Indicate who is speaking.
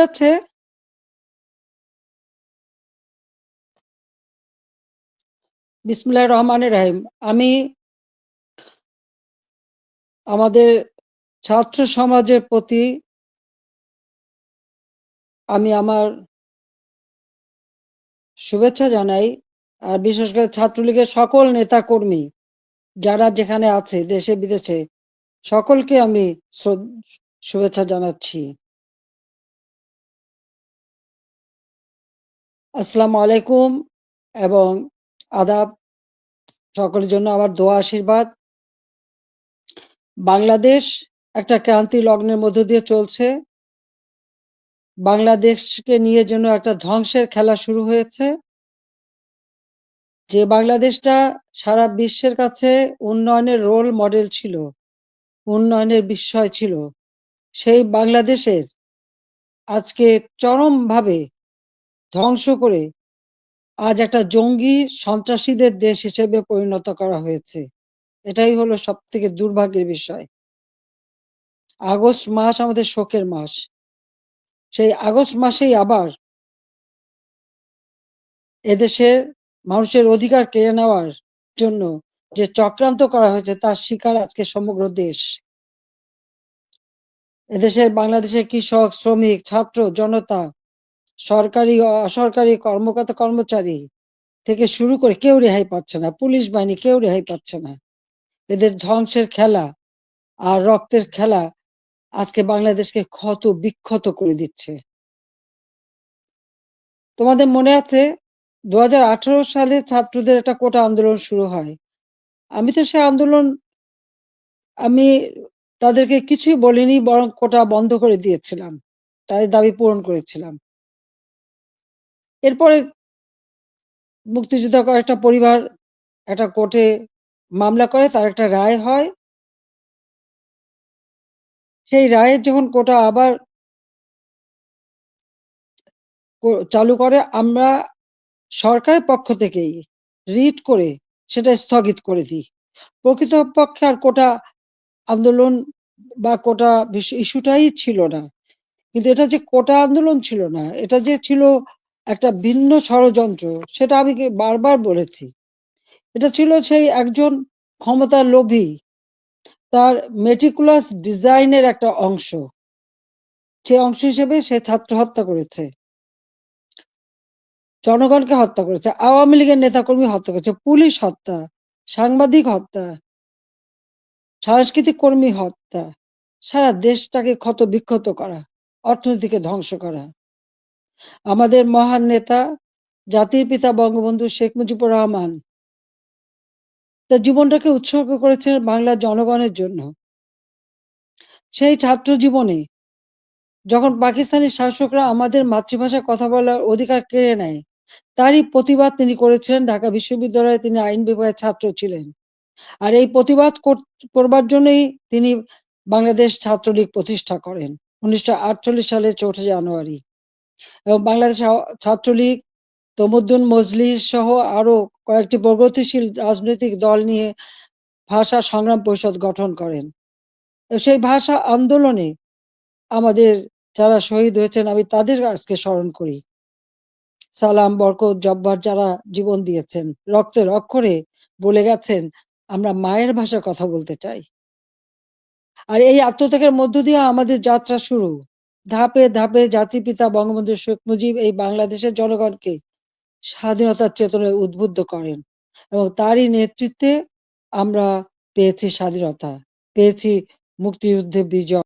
Speaker 1: যাচ্ছে বিসমুল্লাহ রহমানের রাহিম। আমি আমাদের ছাত্র সমাজের প্রতি আমি আমার শুভেচ্ছা জানাই, আর বিশেষ করে ছাত্রলীগের সকল নেতা কর্মী যারা যেখানে আছে দেশে বিদেশে সকলকে আমি শুভেচ্ছা জানাচ্ছি। আসসালামু আলাইকুম এবং আদাব। সকলের জন্য আমার দোয়া, আশীর্বাদ। বাংলাদেশ একটা ক্রান্তি লগ্নের মধ্য দিয়ে চলছে। বাংলাদেশকে নিয়ে যেন একটা ধ্বংসের খেলা শুরু হয়েছে। যে বাংলাদেশটা সারা বিশ্বের কাছে উন্নয়নের রোল মডেল ছিল, উন্নয়নের বিষয় ছিল, সেই বাংলাদেশের আজকে চরমভাবে ধ্বংস করে আজ একটা জঙ্গি সন্ত্রাসীদের দেশ হিসেবে পরিণত করা হয়েছে। এটাই হলো সব থেকে দুর্ভাগ্যের বিষয়। আগস্ট মাস আমাদের শোকের মাস। সেই আগস্ট মাসেই আবার এদেশের মানুষের অধিকার কেড়ে নেওয়ার জন্য যে চক্রান্ত করা হয়েছে তার শিকার আজকে সমগ্র দেশ। এদেশের বাংলাদেশের কৃষক, শ্রমিক, ছাত্র, জনতা সরকারি, অসরকারি কর্মকর্তা, কর্মচারী থেকে শুরু করে কেউ রেহাই পাচ্ছে না। পুলিশ বাহিনী কেউ রেহাই পাচ্ছে না। এদের ধ্বংসের খেলা আর রক্তের খেলা আজকে বাংলাদেশকে ক্ষত, বিক্ষত করে দিচ্ছে। তোমাদের মনে আছে দু হাজার আঠারো সালে ছাত্রদের একটা কোটা আন্দোলন শুরু হয়। আমি তো সে আন্দোলন, আমি তাদেরকে কিছুই বলিনি, বরং কোটা বন্ধ করে দিয়েছিলাম। তাদের দাবি পূরণ করেছিলাম। এরপরে মুক্তিযোদ্ধা একটা পরিবার, একটা কোর্টে মামলা করে, তার একটা রায় হয়। সেই রায়ের যখন কোটা আবার চালু করে, আমরা সরকারের পক্ষ থেকেই রিট করে সেটা স্থগিত করে দিই। প্রকৃতপক্ষে আর কোটা আন্দোলন বা কোটা ইস্যুটাই ছিল না। কিন্তু এটা যে কোটা আন্দোলন ছিল না, এটা যে ছিল একটা ভিন্ন ষড়যন্ত্র, সেটা আমি বারবার বলেছি। এটা ছিল সেই একজন ক্ষমতার লোভী, তার মেটিকুলাস ডিজাইনের একটা অংশ। সে অংশ হিসেবে সে ছাত্র হত্যা করেছে। জনগণকে হত্যা করেছে, আওয়ামী লীগের নেতাকর্মী হত্যা করেছে, পুলিশ হত্যা, সাংবাদিক হত্যা, সাংস্কৃতিক কর্মী হত্যা, সারা দেশটাকে ক্ষত বিক্ষত করা, অর্থনীতিকে ধ্বংস করা। আমাদের মহান নেতা, জাতির পিতা বঙ্গবন্ধু শেখ মুজিবুর রহমান। তার জীবনটাকে উৎসর্গ করেছেন বাংলার জনগণের জন্য। সেই ছাত্র জীবনে যখন পাকিস্তানি শাসকরা আমাদের মাতৃভাষায় কথা বলার অধিকার কেড়ে নেয়, তারই প্রতিবাদ তিনি করেছিলেন। ঢাকা বিশ্ববিদ্যালয়ে তিনি আইন বিভাগের ছাত্র ছিলেন। আর এই প্রতিবাদ করবার জন্যই তিনি বাংলাদেশ ছাত্রলীগ প্রতিষ্ঠা করেন, উনিশশো আটচল্লিশ সালে চৌঠা জানুয়ারি। এবং বাংলাদেশ ছাত্রলীগ তমুদ্দুন মজলিস সহ আরও কয়েকটি প্রগতিশীল রাজনৈতিক দল নিয়ে ভাষা সংগ্রাম পরিষদ গঠন করেন। সেই ভাষা আন্দোলনে আমাদের যারা শহীদ হয়েছেন, আমি তাদের আজকে স্মরণ করি। সালাম, বরকত, জব্বার যারা জীবন দিয়েছেন রক্তের অক্ষরে বলে গেছেন, আমরা মায়ের ভাষা কথা বলতে চাই। আর এই আত্মত্যাগের মধ্য দিয়ে আমাদের যাত্রা শুরু। ধাপে ধাপে জাতিপিতা বঙ্গবন্ধু শেখ মুজিব এই বাংলাদেশের জনগণকে স্বাধীনতার চেতনায় উদ্বুদ্ধ করেন এবং তারই নেতৃত্বে আমরা পেয়েছি স্বাধীনতা, পেয়েছি মুক্তিযুদ্ধে বিজয়।